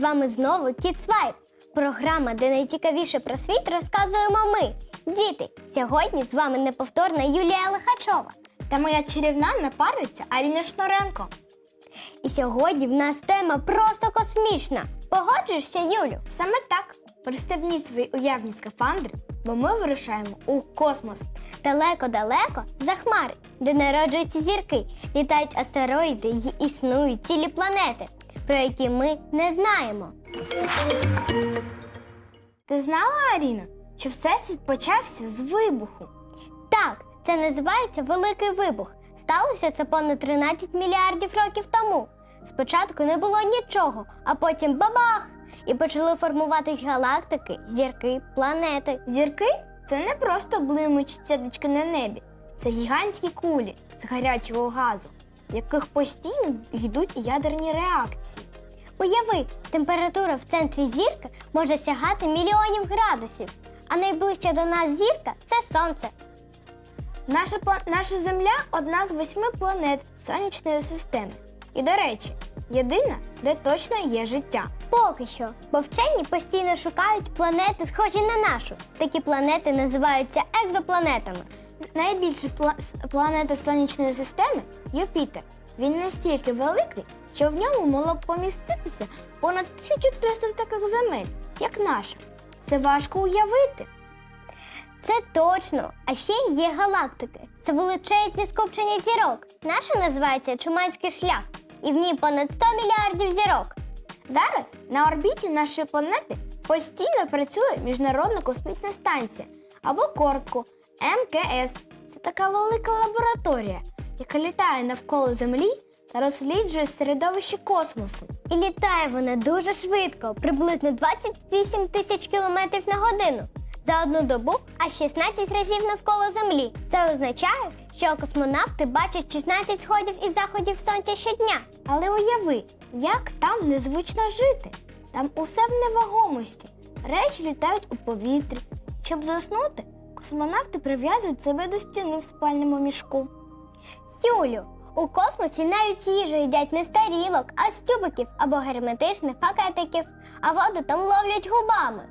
вами знову Kids Vibe. Програма, де найцікавіше про світ розказуємо ми, діти. Сьогодні з вами неповторна Юлія Лихачова. Та моя чарівна напарниця Аріна Шнуренко. І сьогодні в нас тема просто космічна. Погоджуєшся, Юлю? Саме так. Пристебніть свої уявні скафандри, бо ми вирушаємо у космос. Далеко-далеко за хмари, де народжуються зірки, літають астероїди й існують цілі планети, про які ми не знаємо. Ти знала, Аріна, що всесвіт почався з вибуху? Так, це називається Великий Вибух. Сталося це понад 13 мільярдів років тому. Спочатку не було нічого, а потім бабах! І почали формуватись галактики, зірки, планети. Зірки це не просто блимучі цяточки на небі, це гігантські кулі з гарячого газу, в яких постійно йдуть ядерні реакції. Уяви, температура в центрі зірки може сягати мільйонів градусів, а найближча до нас зірка це сонце. Наша, наша Земля одна з восьми планет сонячної системи. І, до речі, єдина, де точно є життя. Поки що, бо вчені постійно шукають планети, схожі на нашу. Такі планети називаються екзопланетами. Найбільша пла- планета сонячної системи Юпітер. Він настільки великий, що в ньому могло б поміститися понад 1300 таких земель, як наша. Це важко уявити. Це точно. А ще є галактики. Це величезні скупчення зірок. Наша називається Чуманський шлях, і в ній понад 100 мільярдів зірок. Зараз на орбіті нашої планети постійно працює Міжнародна космічна станція або коротко МКС. Це така велика лабораторія, яка літає навколо Землі розсліджує середовище космосу. І літає вона дуже швидко, приблизно 28 тисяч кілометрів на годину. За одну добу, а 16 разів навколо Землі. Це означає, що космонавти бачать 16 сходів і заходів сонця щодня. Але уяви, як там незвично жити. Там усе в невагомості. Речі літають у повітрі. Щоб заснути, космонавти прив'язують себе до стіни в спальному мішку. Юлю, у космосі навіть їжу їдять не з тарілок, а з тюбиків або герметичних пакетиків, а воду там ловлять губами.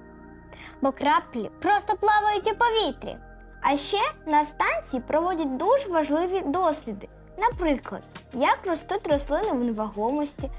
Бо краплі просто плавають у повітрі. А ще на станції проводять дуже важливі досліди. Наприклад, як ростуть рослини в невагомості,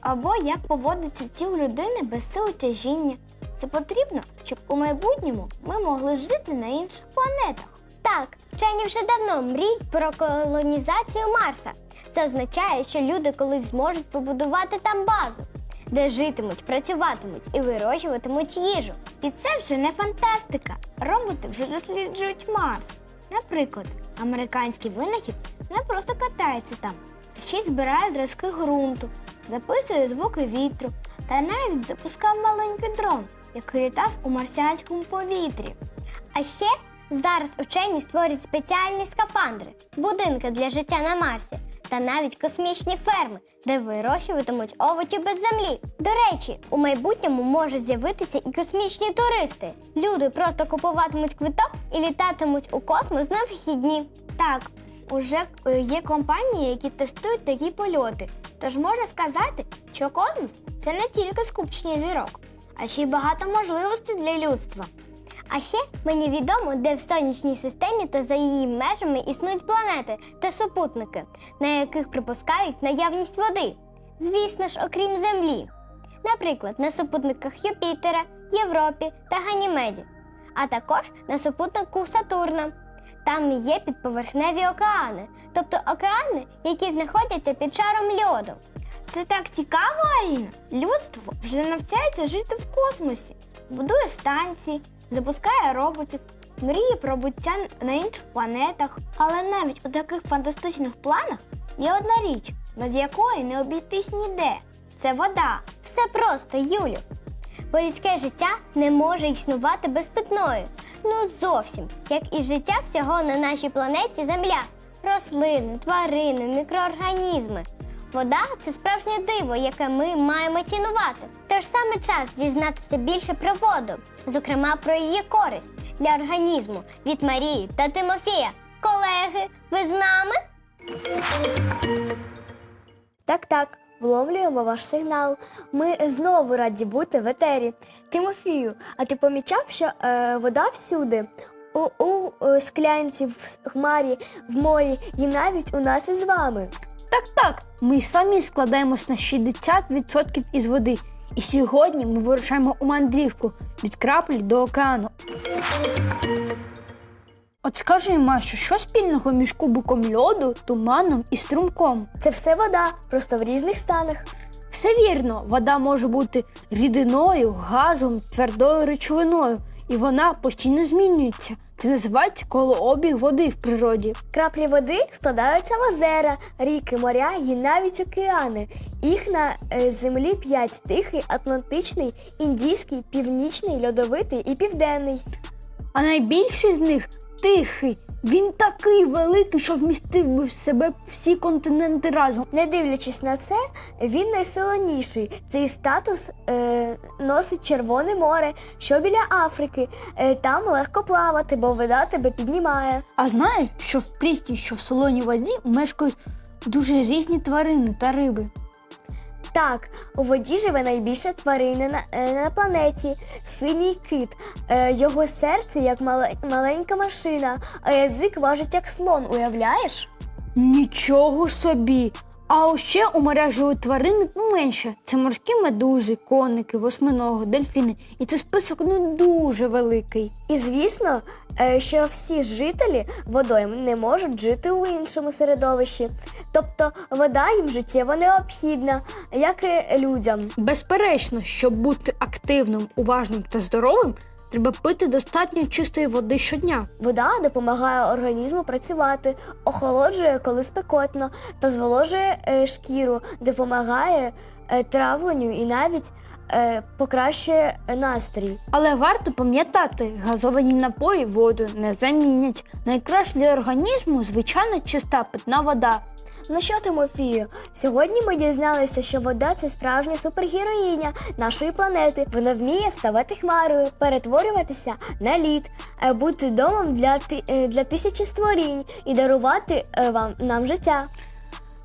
або як поводиться тіло людини без сил тяжіння. Це потрібно, щоб у майбутньому ми могли жити на інших планетах. Так, вчені вже давно мріють про колонізацію Марса. Це означає, що люди колись зможуть побудувати там базу, де житимуть, працюватимуть і вирощуватимуть їжу. І це вже не фантастика. Роботи вже досліджують Марс. Наприклад, американський винахід не просто катається там, а ще й збирає зразки ґрунту, записує звуки вітру та навіть запускав маленький дрон, який літав у марсіанському повітрі. А ще зараз учені створюють спеціальні скафандри, будинки для життя на Марсі та навіть космічні ферми, де вирощуватимуть овочі без землі. До речі, у майбутньому можуть з'явитися і космічні туристи. Люди просто купуватимуть квиток і літатимуть у космос на вихідні. Так, уже е, є компанії, які тестують такі польоти. Тож можна сказати, що космос це не тільки скупчення зірок, а ще й багато можливостей для людства. А ще мені відомо, де в сонячній системі та за її межами існують планети та супутники, на яких припускають наявність води. Звісно ж, окрім Землі. Наприклад, на супутниках Юпітера, Європі та Ганімеді, а також на супутнику Сатурна. Там є підповерхневі океани, тобто океани, які знаходяться під шаром льоду. Це так цікаво, Аріна. Людство вже навчається жити в космосі, будує станції, запускає роботів, мріє про буття на інших планетах. Але навіть у таких фантастичних планах є одна річ, без якої не обійтись ніде. Це вода. Все просто, Юлю. Бо людське життя не може існувати без питної. Ну зовсім, як і життя всього на нашій планеті Земля. Рослини, тварини, мікроорганізми. Вода це справжнє диво, яке ми маємо цінувати. Тож саме час дізнатися більше про воду, зокрема про її користь для організму від Марії та Тимофія. Колеги, ви з нами? Так, так, вломлюємо ваш сигнал. Ми знову раді бути в етері. Тимофію, а ти помічав, що е, вода всюди? У, у е, склянці, в хмарі, в морі і навіть у нас із вами. Так, так, ми самі складаємось на 60% із води. І сьогодні ми вирушаємо у мандрівку від краплі до океану. От скажи, Маша, що спільного між кубиком льоду, туманом і струмком? Це все вода, просто в різних станах. Все вірно, вода може бути рідиною, газом, твердою речовиною, і вона постійно змінюється. Це називається колообіг води в природі. Краплі води складаються в озера, ріки, моря і навіть океани. Їх на е, землі п'ять тихий, атлантичний, індійський, північний, льодовитий і південний. А найбільший з них тихий. Він такий великий, що вмістив би в себе всі континенти разом. Не дивлячись на це, він найсолоніший. Цей статус е, носить Червоне море, що біля Африки. Е, там легко плавати, бо вода тебе піднімає. А знаєш, що в прісній, що в солоній воді мешкають дуже різні тварини та риби. Так, у воді живе найбільша тварина на, е, на планеті синій кит. Е, його серце як мале- маленька машина, а язик важить як слон, уявляєш? Нічого собі! А ще у морях живуть тварини поменше. Це морські медузи, коники, восьминоги, дельфіни. І це список не дуже великий. І звісно, е, що всі жителі водойм не можуть жити у іншому середовищі. Тобто вода їм життєво необхідна, як і людям. Безперечно, щоб бути активним, уважним та здоровим, треба пити достатньо чистої води щодня. Вода допомагає організму працювати, охолоджує, коли спекотно, та зволожує е, шкіру, допомагає е, травленню і навіть е, покращує настрій. Але варто пам'ятати, газовані напої воду не замінять. Найкраще для організму звичайна чиста питна вода. Ну що, Тимофію, сьогодні ми дізналися, що вода це справжня супергероїня нашої планети. Вона вміє ставати хмарою, перетворюватися на лід, е, бути домом для, е, для тисячі створінь і дарувати е, вам нам життя.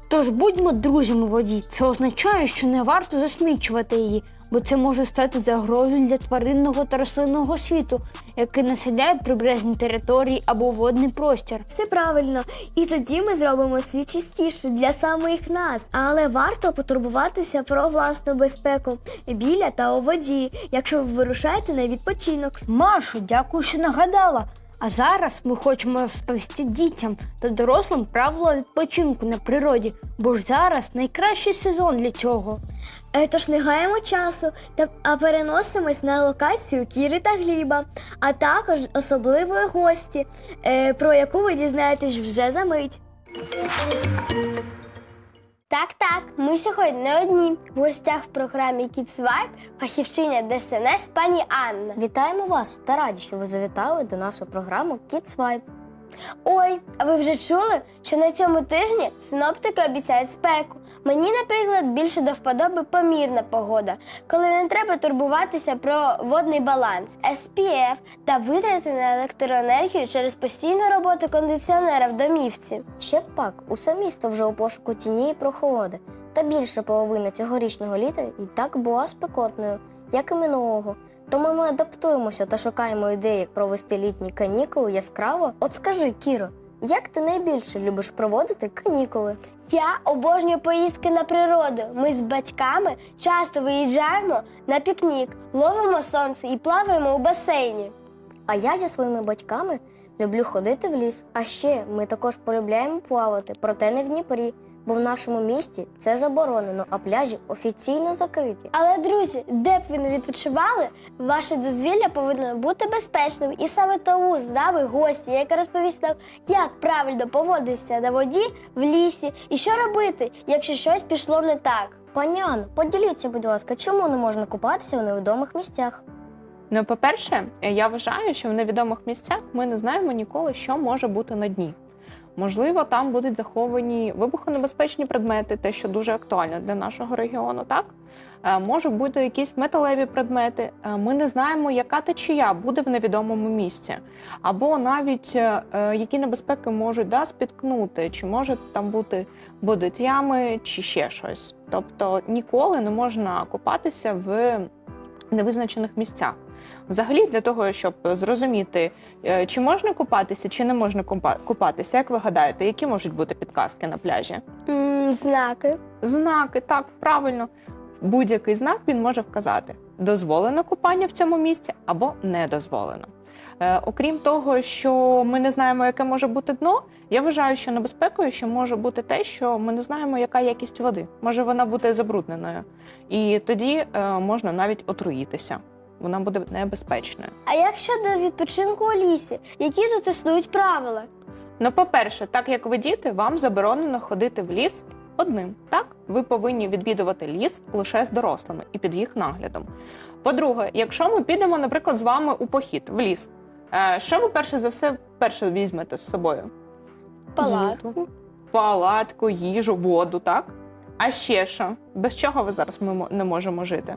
Тож будьмо друзями воді. Це означає, що не варто засмічувати її, бо це може стати загрозою для тваринного та рослинного світу, який населяє прибережні території або водний простір. Все правильно, і тоді ми зробимо світ чистіше для самих нас. Але варто потурбуватися про власну безпеку біля та у воді, якщо ви вирушаєте на відпочинок. Машу, дякую, що нагадала. А зараз ми хочемо розповісти дітям та дорослим правила відпочинку на природі, бо ж зараз найкращий сезон для цього. Е, Тож не гаємо часу, та, а переносимось на локацію Кіри та Гліба, а також особливої гості, е, про яку ви дізнаєтесь вже за мить. Так, так, ми сьогодні не одні. В гостях в програмі Kids Vibe фахівчиня ДСНС пані Анна. Вітаємо вас та раді, що ви завітали до нашої програми Kids Vibe. Ой, а ви вже чули, що на цьому тижні синоптики обіцяють спеку. Мені, наприклад, більше до вподоби помірна погода, коли не треба турбуватися про водний баланс, SPF та витрати на електроенергію через постійну роботу кондиціонера в домівці. Ще пак, усе місто вже у пошуку тіні і прохолоди, та більше половина цьогорічного літа і так була спекотною, як і минулого. Тому ми адаптуємося та шукаємо ідеї, як провести літні канікули яскраво. От скажи, Кіро, як ти найбільше любиш проводити канікули? Я обожнюю поїздки на природу. Ми з батьками часто виїжджаємо на пікнік, ловимо сонце і плаваємо у басейні. А я зі своїми батьками люблю ходити в ліс. А ще ми також полюбляємо плавати, проте не в Дніпрі, бо в нашому місті це заборонено, а пляжі офіційно закриті. Але, друзі, де б ви не відпочивали, ваше дозвілля повинно бути безпечним. І саме тому з нами гості, яка розповість нам, як правильно поводитися на воді в лісі і що робити, якщо щось пішло не так. Пані Анно, поділіться, будь ласка, чому не можна купатися у невідомих місцях? Ну, по-перше, я вважаю, що в невідомих місцях ми не знаємо ніколи, що може бути на дні. Можливо, там будуть заховані вибухонебезпечні предмети, те, що дуже актуально для нашого регіону. Так Е, можуть бути якісь металеві предмети. Е, Ми не знаємо, яка течія буде в невідомому місці, або навіть е, які небезпеки можуть да, спіткнути, чи може там бути будуть ями, чи ще щось. Тобто ніколи не можна купатися в невизначених місцях. Взагалі, для того, щоб зрозуміти, е, чи можна купатися, чи не можна купа- купатися, як ви гадаєте, які можуть бути підказки на пляжі? Знаки. Знаки, так, правильно. Будь-який знак він може вказати: дозволено купання в цьому місці або не дозволено. Е, окрім того, що ми не знаємо, яке може бути дно, я вважаю, що небезпекою ще може бути те, що ми не знаємо, яка якість води. Може вона бути забрудненою. І тоді е, можна навіть отруїтися. Вона буде небезпечною. А як щодо відпочинку у лісі? Які тут існують правила? Ну, по-перше, так як ви діти, вам заборонено ходити в ліс одним. Так, ви повинні відвідувати ліс лише з дорослими і під їх наглядом. По-друге, якщо ми підемо, наприклад, з вами у похід в ліс, е, що ви перше за все перше візьмете з собою? Палатку. Палатку, їжу, воду, так? А ще що? Без чого ви зараз ми не можемо жити?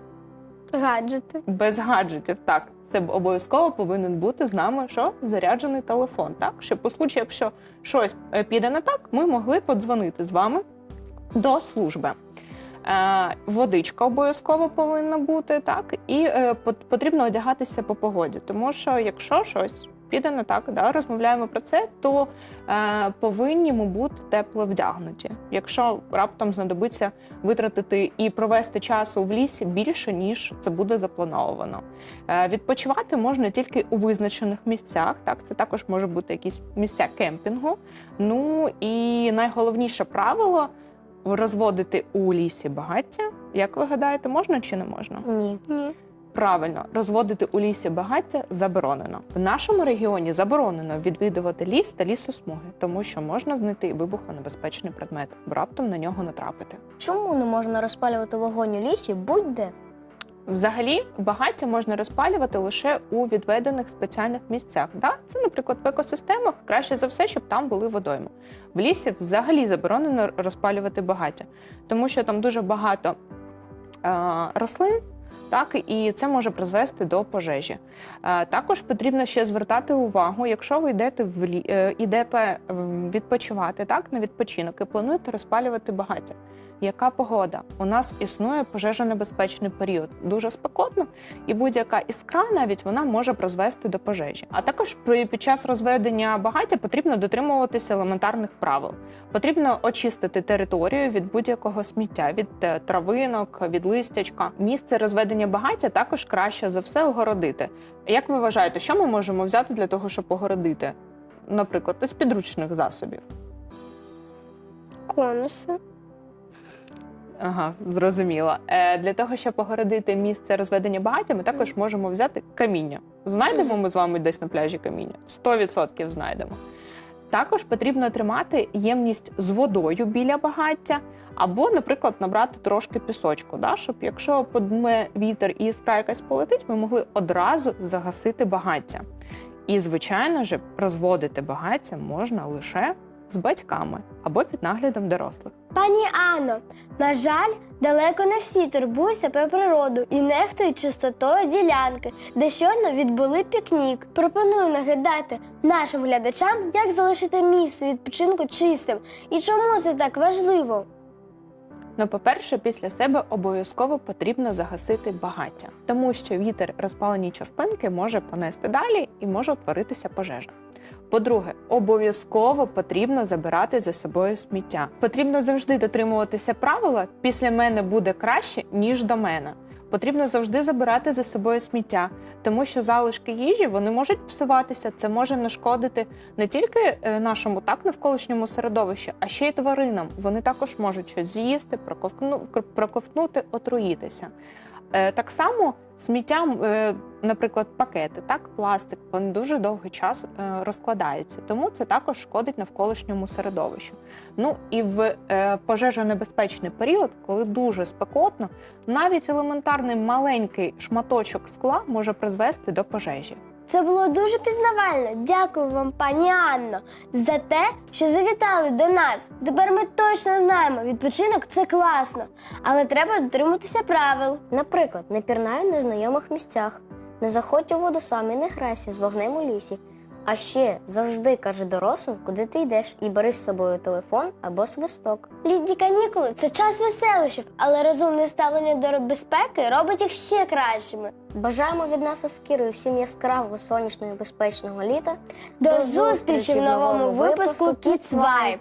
Гаджети. Без гаджетів, так. Це обов'язково повинен бути з нами що заряджений телефон, так щоб у случаї, якщо щось е, піде не так, ми могли подзвонити з вами до служби. Е, водичка обов'язково повинна бути, так, і е, потрібно одягатися по погоді, тому що якщо щось піде не так, да, розмовляємо про це, то е, повинні ми бути тепло вдягнуті. Якщо раптом знадобиться витратити і провести часу в лісі більше, ніж це буде заплановано. Е, Відпочивати можна тільки у визначених місцях. Так, це також може бути якісь місця кемпінгу. Ну і найголовніше правило розводити у лісі багаття. Як ви гадаєте, можна чи не можна? Ні. Ні. Правильно, розводити у лісі багаття заборонено. В нашому регіоні заборонено відвідувати ліс та лісосмуги, тому що можна знайти вибухонебезпечний предмет, бо раптом на нього натрапити. Чому не можна розпалювати вогонь у лісі будь-де? Взагалі, багаття можна розпалювати лише у відведених спеціальних місцях. Да? Це, наприклад, в екосистемах краще за все, щоб там були водойми. В лісі взагалі заборонено розпалювати багаття, тому що там дуже багато е, рослин. Так, і це може призвести до пожежі. Е, також потрібно ще звертати увагу, якщо ви йдете в е, йдете ем, відпочивати так, на відпочинок і плануєте розпалювати багаття. Яка погода? У нас існує пожежонебезпечний період, дуже спекотно, і будь-яка іскра навіть вона може призвести до пожежі. А також під час розведення багаття потрібно дотримуватися елементарних правил. Потрібно очистити територію від будь-якого сміття, від е, травинок, від листячка. Місце розведення багаття також краще за все огородити. Як ви вважаєте, що ми можемо взяти для того, щоб огородити? Наприклад, з підручних засобів. Конуси. Ага, зрозуміла. Е, для того, щоб огородити місце розведення багаття, ми також можемо взяти каміння. Знайдемо ми з вами десь на пляжі каміння? 100% знайдемо. Також потрібно тримати ємність з водою біля багаття, або, наприклад, набрати трошки пісочку, да, щоб якщо подме вітер і іскра якась полетить, ми могли одразу загасити багаття. І, звичайно ж, розводити багаття можна лише з батьками або під наглядом дорослих. Пані Анно, на жаль, далеко не всі турбуються про природу і нехтують чистотою ділянки, де щойно відбули пікнік. Пропоную нагадати нашим глядачам, як залишити місце відпочинку чистим і чому це так важливо. Ну, по-перше, після себе обов'язково потрібно загасити багаття, тому що вітер розпалені частинки може понести далі і може утворитися пожежа. По-друге, обов'язково потрібно забирати за собою сміття. Потрібно завжди дотримуватися правила після мене буде краще, ніж до мене. Потрібно завжди забирати за собою сміття, тому що залишки їжі вони можуть псуватися. Це може нашкодити не тільки е, нашому так навколишньому середовищу, а ще й тваринам. Вони також можуть щось з'їсти, проковтну, проковтнути, отруїтися. Е, Так само сміття, е, наприклад, пакети, так, пластик, вони дуже довгий час е, розкладаються, тому це також шкодить навколишньому середовищу. Ну і в е, пожежонебезпечний період, коли дуже спекотно, навіть елементарний маленький шматочок скла може призвести до пожежі. Це було дуже пізнавально. Дякую вам, пані Анно, за те, що завітали до нас. Тепер ми точно знаємо, відпочинок це класно, але треба дотримуватися правил. Наприклад, не пірнай в незнайомих місцях, не заходь у воду сам і не грайся з вогнем у лісі. А ще завжди кажи дорослим, куди ти йдеш, і бери з собою телефон або свисток. Літні канікули це час веселощів, але розумне ставлення до безпеки робить їх ще кращими. Бажаємо від нас із Кірою всім яскравого сонячного і безпечного літа. До, зустрічі в новому випуску Kids Vibe!